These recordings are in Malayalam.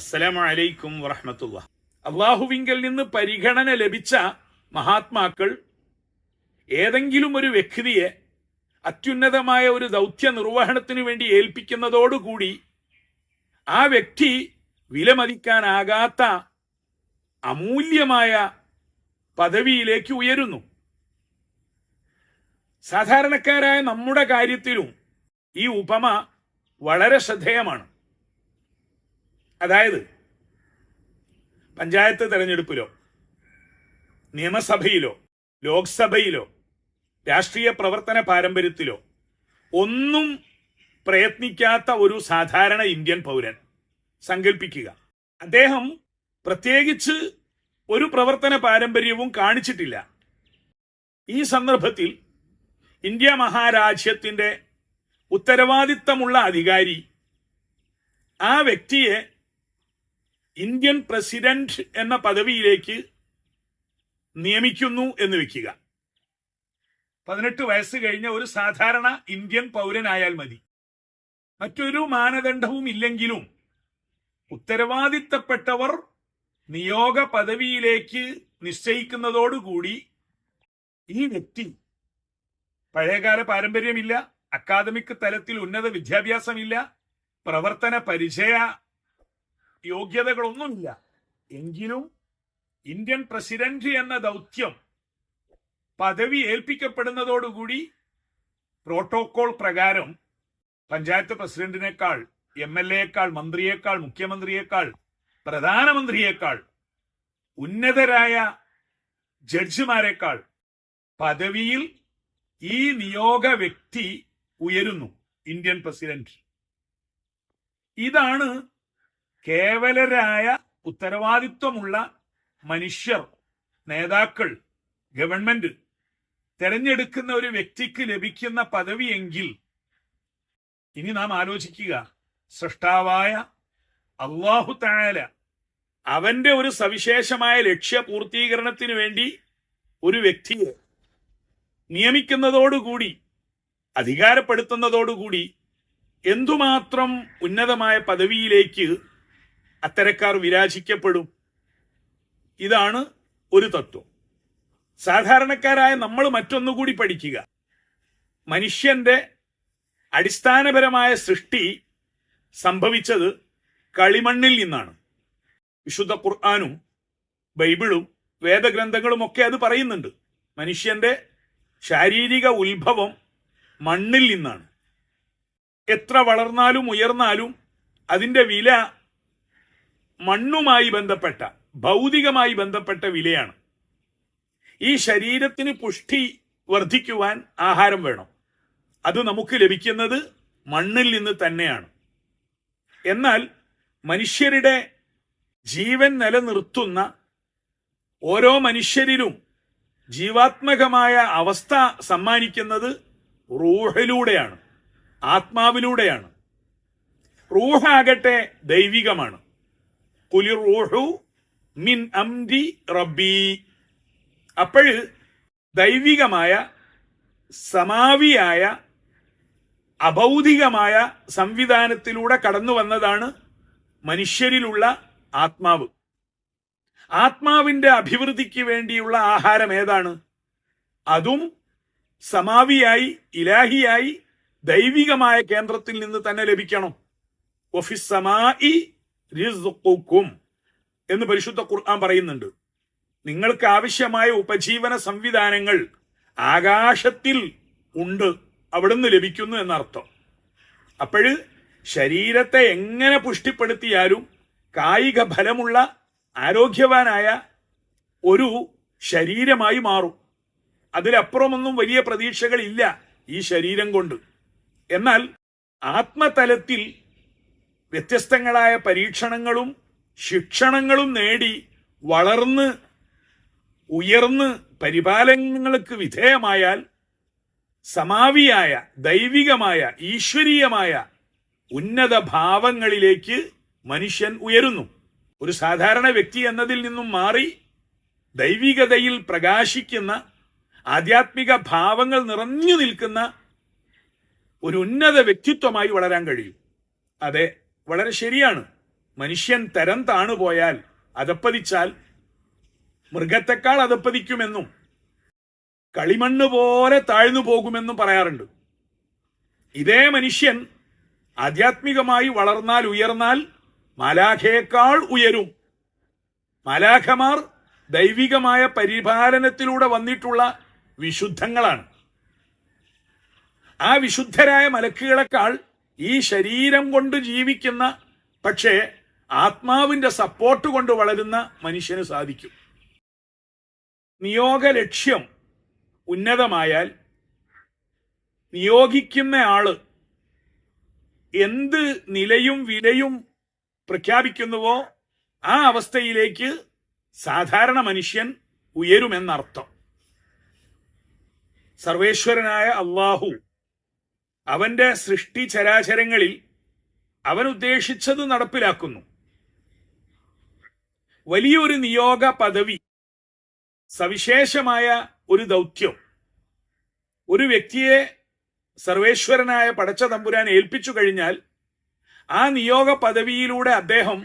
അസ്സലാമു അലൈക്കും വറഹമത്തുള്ള അള്ളാഹുവിങ്കൽ നിന്ന് പരിഗണന ലഭിച്ച മഹാത്മാക്കൾ ഏതെങ്കിലും ഒരു വ്യക്തിയെ അത്യുന്നതമായ ഒരു ദൗത്യ നിർവഹണത്തിന് വേണ്ടി ഏൽപ്പിക്കുന്നതോടുകൂടി ആ വ്യക്തി വിലമതിക്കാനാകാത്ത അമൂല്യമായ പദവിയിലേക്ക് ഉയരുന്നു. സാധാരണക്കാരായ നമ്മുടെ കാര്യത്തിലും ഈ ഉപമ വളരെ ശ്രദ്ധേയമാണ്. അതായത് പഞ്ചായത്ത് തെരഞ്ഞെടുപ്പിലോ നിയമസഭയിലോ ലോക്സഭയിലോ രാഷ്ട്രീയ പ്രവർത്തന പാരമ്പര്യത്തിലോ ഒന്നും പ്രയത്നിക്കാത്ത ഒരു സാധാരണ ഇന്ത്യൻ പൗരൻ സങ്കല്പിക്കുക അദ്ദേഹം പ്രത്യേകിച്ച് ഒരു പ്രവർത്തന പാരമ്പര്യവും കാണിച്ചിട്ടില്ല. ഈ സന്ദർഭത്തിൽ ഇന്ത്യ മഹാരാജ്യത്തിന്റെ ഉത്തരവാദിത്തമുള്ള അധികാരി ആ വ്യക്തിയെ ഇന്ത്യൻ പ്രസിഡന്റ് എന്ന പദവിയിലേക്ക് നിയമിക്കുന്നു എന്ന് വെക്കുക. പതിനെട്ട് വയസ്സ് കഴിഞ്ഞ ഒരു സാധാരണ ഇന്ത്യൻ പൗരനായാൽ മതി. മറ്റൊരു മാനദണ്ഡവും ഇല്ലെങ്കിലും ഉത്തരവാദിത്തപ്പെട്ടവർ നിയോഗ പദവിയിലേക്ക് നിശ്ചയിക്കുന്നതോടുകൂടി ഈ വ്യക്തി പഴയകാല പാരമ്പര്യമില്ല അക്കാദമിക് തലത്തിൽ ഉന്നത വിദ്യാഭ്യാസമില്ല പ്രവർത്തന പരിചയ യോഗ്യതകളൊന്നുമില്ല. എങ്കിലും ഇന്ത്യൻ പ്രസിഡന്റ് എന്ന ദൗത്യം പദവി ഏൽപ്പിക്കപ്പെടുന്നതോടുകൂടി പ്രോട്ടോകോൾ പ്രകാരം പഞ്ചായത്ത് പ്രസിഡന്റിനേക്കാൾ എം എൽ എയേക്കാൾ മന്ത്രിയേക്കാൾ മുഖ്യമന്ത്രിയേക്കാൾ പ്രധാനമന്ത്രിയേക്കാൾ ഉന്നതരായ ജഡ്ജിമാരെക്കാൾ പദവിയിൽ ഈ നിയോഗ വ്യക്തി ഉയരുന്നു ഇന്ത്യൻ പ്രസിഡന്റ്. ഇതാണ് കേവലരായ ഉത്തരവാദിത്വമുള്ള മനുഷ്യർ നേതാക്കൾ ഗവൺമെന്റ് തെരഞ്ഞെടുക്കുന്ന ഒരു വ്യക്തിക്ക് ലഭിക്കുന്ന പദവിയെങ്കിൽ ഇനി നാം ആലോചിക്കുക സൃഷ്ടാവായ അള്ളാഹു തായാല അവന്റെ ഒരു സവിശേഷമായ ലക്ഷ്യപൂർത്തീകരണത്തിന് വേണ്ടി ഒരു വ്യക്തിയെ നിയമിക്കുന്നതോടുകൂടി അധികാരപ്പെടുത്തുന്നതോടുകൂടി എന്തുമാത്രം ഉന്നതമായ പദവിയിലേക്ക് അത്തരക്കാർ വിരാജിക്കപ്പെടും. ഇതാണ് ഒരു തത്വം. സാധാരണക്കാരായ നമ്മൾ മറ്റൊന്നുകൂടി പഠിക്കുക. മനുഷ്യന്റെ അടിസ്ഥാനപരമായ സൃഷ്ടി സംഭവിച്ചത് കളിമണ്ണിൽ നിന്നാണ്. വിശുദ്ധ ഖുർആാനും ബൈബിളും വേദഗ്രന്ഥങ്ങളും ഒക്കെ അത് പറയുന്നുണ്ട്. മനുഷ്യന്റെ ശാരീരിക ഉത്ഭവം മണ്ണിൽ നിന്നാണ്. എത്ര വളർന്നാലും ഉയർന്നാലും അതിന്റെ വില മണ്ണുമായി ബന്ധപ്പെട്ട ഭൗതികമായി ബന്ധപ്പെട്ട വിലയാണ്. ഈ ശരീരത്തിന് പുഷ്ടി വർദ്ധിക്കുവാൻ ആഹാരം വേണം. അത് നമുക്ക് ലഭിക്കുന്നത് മണ്ണിൽ നിന്ന് തന്നെയാണ്. എന്നാൽ മനുഷ്യരുടെ ജീവൻ നിലനിർത്തുന്ന ഓരോ മനുഷ്യരിലും ജീവാത്മകമായ അവസ്ഥ സമ്മാനിക്കുന്നത് റൂഹിലൂടെയാണ് ആത്മാവിലൂടെയാണ്. റൂഹാകട്ടെ ദൈവികമാണ്. കുലി റൂഹു മിൻ അംദി റബ്ബി. അപ്പോൾ ദൈവികമായ സമാവിയായ അഭൗതികമായ സംവിധാനത്തിലൂടെ കടന്നു വന്നതാണ് മനുഷ്യരിലുള്ള ആത്മാവ്. ആത്മാവിന്റെ അഭിവൃദ്ധിക്ക് വേണ്ടിയുള്ള ആഹാരം ഏതാണ്? അതും സമാവിയായി ഇലാഹിയായി ദൈവികമായ കേന്ദ്രത്തിൽ നിന്ന് തന്നെ ലഭിക്കണം. ഒഫിസമായി എന്ന് പരിശുദ്ധ ഖുർആൻ പറയുന്നുണ്ട്. നിങ്ങൾക്ക് ആവശ്യമായ ഉപജീവന സംവിധാനങ്ങൾ ആകാശത്തിൽ ഉണ്ട് അവിടുന്ന് ലഭിക്കുന്നു എന്നർത്ഥം. അപ്പോഴ് ശരീരത്തെ എങ്ങനെ പുഷ്ടിപ്പെടുത്തിയാലും കായിക ഫലമുള്ള ആരോഗ്യവാനായ ഒരു ശരീരമായി മാറും. അതിലപ്പുറമൊന്നും വലിയ പ്രതീക്ഷകളില്ല ഈ ശരീരം കൊണ്ട്. എന്നാൽ ആത്മതലത്തിൽ വ്യത്യസ്തങ്ങളായ പരീക്ഷണങ്ങളും ശിക്ഷണങ്ങളും നേടി വളർന്ന് ഉയർന്ന് പരിപാലനങ്ങൾക്ക് വിധേയമായാൽ സമാവിയായ ദൈവികമായ ഈശ്വരീയമായ ഉന്നത ഭാവങ്ങളിലേക്ക് മനുഷ്യൻ ഉയരുന്നു. ഒരു സാധാരണ വ്യക്തി എന്നതിൽ നിന്നും മാറി ദൈവികതയിൽ പ്രകാശിക്കുന്ന ആധ്യാത്മിക ഭാവങ്ങൾ നിറഞ്ഞു നിൽക്കുന്ന ഒരു ഉന്നത വ്യക്തിത്വമായി വളരാൻ കഴിയും. അതെ വളരെ ശരിയാണ്. മനുഷ്യൻ തരം താണു പോയാൽ അതപ്പതിച്ചാൽ മൃഗത്തെക്കാൾ അതപ്പതിക്കുമെന്നും കളിമണ്ണ് പോലെ താഴ്ന്നു പോകുമെന്നും പറയാറുണ്ട്. ഇതേ മനുഷ്യൻ ആധ്യാത്മികമായി വളർന്നാൽ ഉയർന്നാൽ മാലാഖയേക്കാൾ ഉയരും. മാലാഖമാർ ദൈവികമായ പരിപാലനത്തിലൂടെ വന്നിട്ടുള്ള വിശുദ്ധങ്ങളാണ്. ആ വിശുദ്ധരായ മലക്കുകളെക്കാൾ ഈ ശരീരം കൊണ്ട് ജീവിക്കുന്ന പക്ഷേ ആത്മാവിന്റെ സപ്പോർട്ട് കൊണ്ട് വളരുന്ന മനുഷ്യന് സാധിക്കും. നിയോഗ ലക്ഷ്യം ഉന്നതമായാൽ നിയോഗിക്കുന്ന ആൾ എന്ത് നിലയും വിലയും പ്രഖ്യാപിക്കുന്നുവോ ആ അവസ്ഥയിലേക്ക് സാധാരണ മനുഷ്യൻ ഉയരുമെന്നർത്ഥം. സർവേശ്വരനായ അള്ളാഹു അവന്റെ സൃഷ്ടി ചരാചരങ്ങളിൽ അവൻ ഉദ്ദേശിച്ചത് നടപ്പിലാക്കുന്നു. വലിയൊരു നിയോഗ പദവി സവിശേഷമായ ഒരു ദൗത്യം ഒരു വ്യക്തിയെ സർവേശ്വരനായ പടച്ച തമ്പുരാൻ ഏൽപ്പിച്ചു കഴിഞ്ഞാൽ ആ നിയോഗ പദവിയിലൂടെ അദ്ദേഹം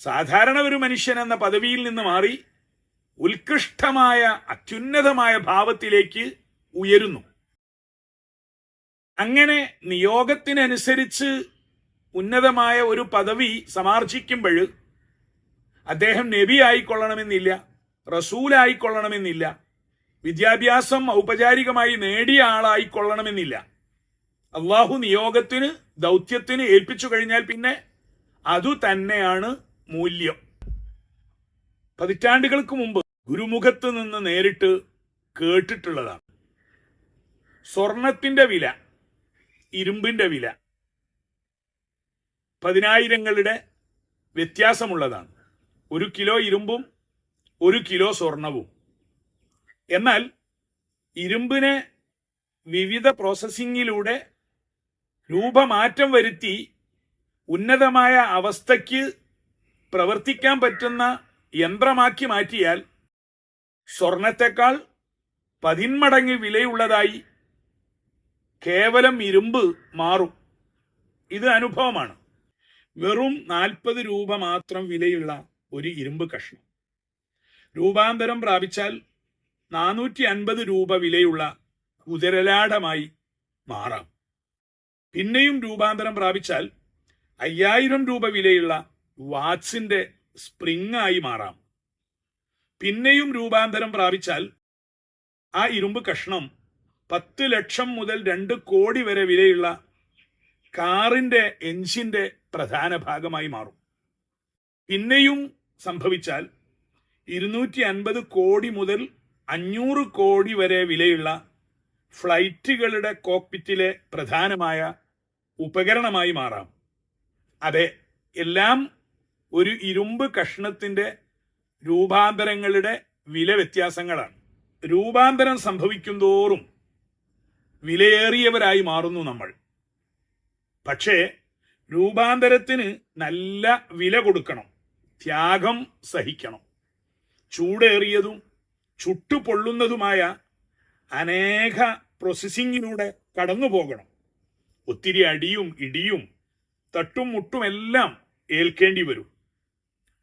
സാധാരണ ഒരു മനുഷ്യൻ എന്ന പദവിയിൽ നിന്ന് മാറി ഉത്കൃഷ്ടമായ അത്യുന്നതമായ ഭാവത്തിലേക്ക് ഉയരുന്നു. അങ്ങനെ നിയോഗത്തിനനുസരിച്ച് ഉന്നതമായ ഒരു പദവി സമാർജിക്കുമ്പോൾ അദ്ദേഹം നബി ആയിക്കൊള്ളണമെന്നില്ല റസൂലായിക്കൊള്ളണമെന്നില്ല വിദ്യാഭ്യാസം ഔപചാരികമായി നേടിയ ആളായിക്കൊള്ളണമെന്നില്ല അള്ളാഹു നിയോഗത്തിന് ദൗത്യത്തിന് ഏൽപ്പിച്ചു കഴിഞ്ഞാൽ പിന്നെ അതു തന്നെയാണ് മൂല്യം. പതിറ്റാണ്ടുകൾക്ക് മുമ്പ് ഗുരുമുഖത്ത് നിന്ന് നേരിട്ട് കേട്ടിട്ടുള്ളതാണ്. സ്വർണത്തിന്റെ വില ഇരുമ്പിന്റെ വില പതിനായിരങ്ങളുടെ വ്യത്യാസമുള്ളതാണ്. ഒരു കിലോ ഇരുമ്പും ഒരു കിലോ സ്വർണവും. എന്നാൽ ഇരുമ്പിനെ വിവിധ പ്രോസസ്സിങ്ങിലൂടെ രൂപമാറ്റം വരുത്തി ഉന്നതമായ അവസ്ഥയ്ക്ക് പ്രവർത്തിക്കാൻ പറ്റുന്ന യന്ത്രമാക്കി മാറ്റിയാൽ സ്വർണത്തെക്കാൾ പതിന്മടങ്ങ് വിലയുള്ളതായി കേവലം ഇരുമ്പ് മാറും. ഇത് അനുഭവമാണ്. വെറും നാൽപ്പത് രൂപ മാത്രം വിലയുള്ള ഒരു ഇരുമ്പ് കഷ്ണം. രൂപാന്തരം പ്രാപിച്ചാൽ നാനൂറ്റി അൻപത് രൂപ വിലയുള്ള കുതിരലാടമായി മാറാം. പിന്നെയും രൂപാന്തരം പ്രാപിച്ചാൽ അയ്യായിരം രൂപ വിലയുള്ള വാച്ചിന്റെ സ്പ്രിങ് ആയി മാറാം. പിന്നെയും രൂപാന്തരം പ്രാപിച്ചാൽ ആ ഇരുമ്പ് കഷ്ണം പത്ത് ലക്ഷം മുതൽ രണ്ട് കോടി വരെ വിലയുള്ള കാറിന്റെ എഞ്ചിന്റെ പ്രധാന ഭാഗമായി മാറും. പിന്നെയും സംഭവിച്ചാൽ ഇരുന്നൂറ്റി അൻപത് കോടി മുതൽ അഞ്ഞൂറ് കോടി വരെ വിലയുള്ള ഫ്ലൈറ്റുകളുടെ കോക്പിറ്റിലെ പ്രധാനമായ ഉപകരണമായി മാറാം. അതെ എല്ലാം ഒരു ഇരുമ്പ് കഷ്ണത്തിന്റെ രൂപാന്തരങ്ങളുടെ വില വ്യത്യാസങ്ങളാണ്. രൂപാന്തരം സംഭവിക്കും തോറും വിലയേറിയവരായി മാറുന്നു നമ്മൾ. പക്ഷേ രൂപാന്തരത്തിന് നല്ല വില കൊടുക്കണം. ത്യാഗം സഹിക്കണം. ചൂടേറിയതും ചുട്ടുപൊള്ളുന്നതുമായ അനേക പ്രോസസ്സിങ്ങിലൂടെ കടന്നു പോകണം ഒത്തിരി അടിയും ഇടിയും തട്ടും മുട്ടും എല്ലാം ഏൽക്കേണ്ടി വരും.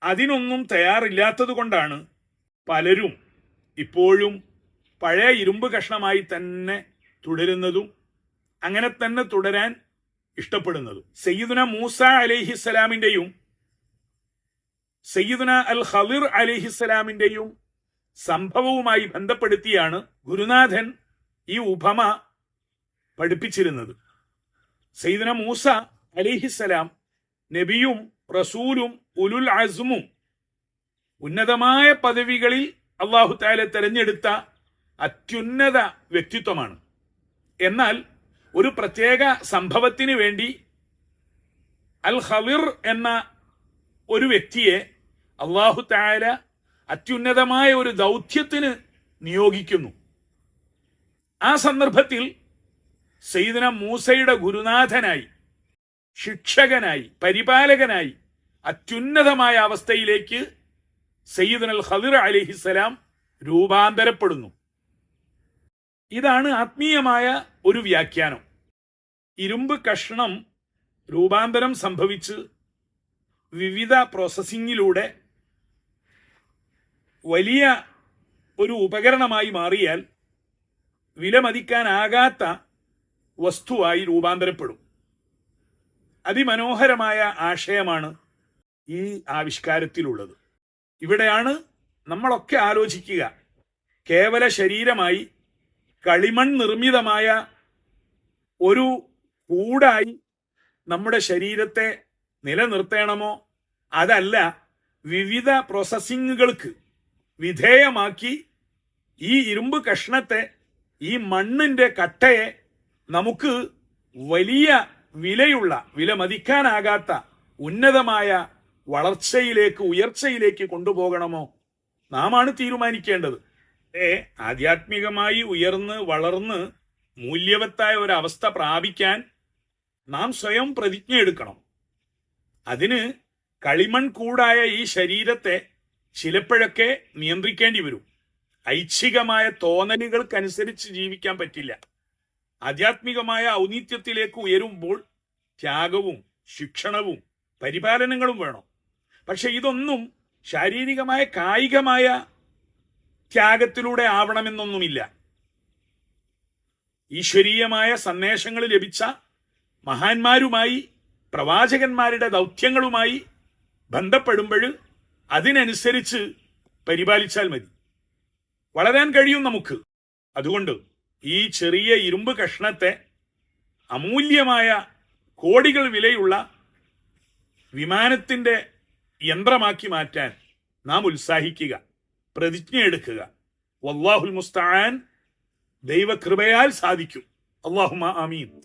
അതിനൊന്നും തയ്യാറില്ലാത്തത് കൊണ്ടാണ് പലരും ഇപ്പോഴും പഴയ ഇരുമ്പ് കഷ്ണമായി തന്നെ തുടരുന്നതും അങ്ങനെ തന്നെ തുടരാൻ ഇഷ്ടപ്പെടുന്നതും. സയ്യിദുന മൂസ അലഹിസ്സലാമിന്റെയും സയ്യിദുന അൽ ഹലിർ അലഹിസ്സലാമിന്റെയും സംഭവവുമായി ബന്ധപ്പെടുത്തിയാണ് ഗുരുനാഥൻ ഈ ഉപമ പഠിപ്പിച്ചിരുന്നത്. സയ്യിദുന മൂസ അലിഹിസ്സലാം നബിയും റസൂലും ഉലുൽ അസുമും ഉന്നതമായ പദവികളിൽ അള്ളാഹു താല തെരഞ്ഞെടുത്ത അത്യുന്നത വ്യക്തിത്വമാണ്. എന്നാൽ ഒരു പ്രത്യേക സംഭവത്തിന് വേണ്ടി അൽ ഹവിർ എന്ന ഒരു വ്യക്തിയെ അള്ളാഹു താര അത്യുന്നതമായ ഒരു ദൗത്യത്തിന് നിയോഗിക്കുന്നു. ആ സന്ദർഭത്തിൽ സയ്യിദിന മൂസയുടെ ഗുരുനാഥനായി ശിക്ഷകനായി പരിപാലകനായി അത്യുന്നതമായ അവസ്ഥയിലേക്ക് സയ്യിദുൻ അൽ ഖദിർ അലിഹിസലാം രൂപാന്തരപ്പെടുന്നു. ഇതാണ് ആത്മീയമായ ഒരു വ്യാഖ്യാനം. ഇരുമ്പ് കഷ്ണം രൂപാന്തരം സംഭവിച്ച് വിവിധ പ്രോസസ്സിങ്ങിലൂടെ വലിയ ഒരു ഉപകരണമായി മാറിയാൽ വിലമതിക്കാനാകാത്ത വസ്തുവായി രൂപാന്തരപ്പെടും. അതിമനോഹരമായ ആശയമാണ് ഈ ആവിഷ്കാരത്തിലുള്ളത്. ഇവിടെയാണ് നമ്മളൊക്കെ ആലോചിക്കുക. കേവല ശരീരമായി കളിമൺ നിർമ്മിതമായ ഒരു കൂടായി നമ്മുടെ ശരീരത്തെ നിലനിർത്തണമോ? അതല്ല വിവിധ പ്രോസസ്സിങ്ങുകൾക്ക് വിധേയമാക്കി ഈ ഇരുമ്പ് കഷ്ണത്തെ ഈ മണ്ണിന്റെ കട്ടയെ നമുക്ക് വലിയ വിലയുള്ള വിലമതിക്കാനാകാത്ത ഉന്നതമായ വളർച്ചയിലേക്ക് ഉയർച്ചയിലേക്ക് കൊണ്ടുപോകണമോ? നാമാണ് തീരുമാനിക്കേണ്ടത്. ആധ്യാത്മികമായി ഉയർന്ന് വളർന്ന് മൂല്യവത്തായ ഒരവസ്ഥ പ്രാപിക്കാൻ നാം സ്വയം പ്രതിജ്ഞ എടുക്കണം. അതിന് കളിമൺ കൂടായ ഈ ശരീരത്തെ ചിലപ്പോഴൊക്കെ നിയന്ത്രിക്കേണ്ടി വരും. ഐച്ഛികമായ തോന്നലുകൾക്കനുസരിച്ച് ജീവിക്കാൻ പറ്റില്ല. ആധ്യാത്മികമായ ഔന്നിത്യത്തിലേക്ക് ഉയരുമ്പോൾ ത്യാഗവും ശിക്ഷണവും പരിപാലനങ്ങളും വേണം. പക്ഷെ ഇതൊന്നും ശാരീരികമായ കായികമായ ത്യാഗത്തിലൂടെ ആവണമെന്നൊന്നുമില്ല. ഈശ്വരീയമായ സന്ദേശങ്ങൾ ലഭിച്ച മഹാന്മാരുമായി പ്രവാചകന്മാരുടെ ദൗത്യങ്ങളുമായി ബന്ധപ്പെടുമ്പോൾ അതിനനുസരിച്ച് പരിപാലിച്ചാൽ മതി. വളരാൻ കഴിയും നമുക്ക്. അതുകൊണ്ട് ഈ ചെറിയ ഇരുമ്പ് കഷ്ണത്തെ അമൂല്യമായ കോടികൾ വിലയുള്ള വിമാനത്തിന്റെ യന്ത്രമാക്കി മാറ്റാൻ നാം ഉത്സാഹിക്കുക. പ്രതിജ്ഞ എടുക്കുക. വല്ലാഹുൽ മുസ്താൻ ദൈവകൃപയാൽ സാധിക്കും. അള്ളാഹുമ ആമീൻ.